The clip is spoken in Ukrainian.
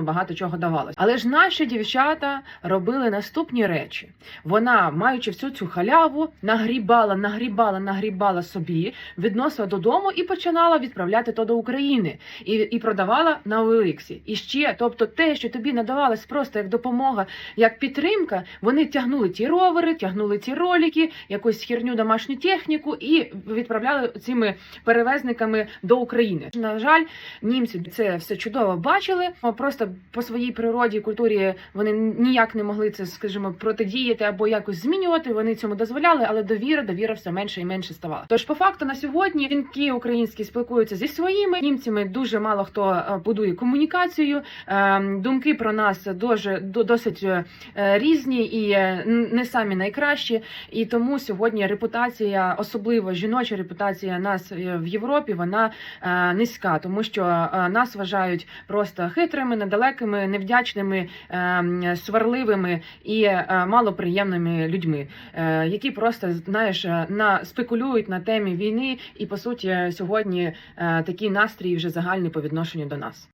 багато чого давалось. Але ж наші дівчата робили наступні речі. Вона, маючи всю цю халяву, нагрібала, нагрібала, нагрібала собі, відносила додому і починала відправляти то до України і, і продавала на Олексі. І ще, тобто, те, що тобі надавалось просто як допомога, як підтримка, вони тягнули ті ровери, тягнули ті ролики, якусь херню домашню техніку і відправляли цими перевезниками до України. На жаль, німці це все чудово бачили. Просто по своїй природі і культурі вони ніяк не могли це, скажімо, протидіяти або якось змінювати. Вони цьому дозволяли, але довіра, довіра все менше і менше ставала. Тож, по факту, на сьогодні жінки українські спілкуються зі своїми німцями. Дуже мало хто е, будує комунікацію. Е, Думки про нас дуже до- досить е, різні і не самі найкращі. І тому сьогодні репутація, особливо жіноча репутація нас в Європі, вона низька, тому що нас вважають просто хитрими, недалекими, невдячними, е, сварливими і е, малоприємними людьми, е, які просто знаєш е, на спекулюють на темі війни, і по суті сьогодні такі настрій вже загальний по відношенню до нас.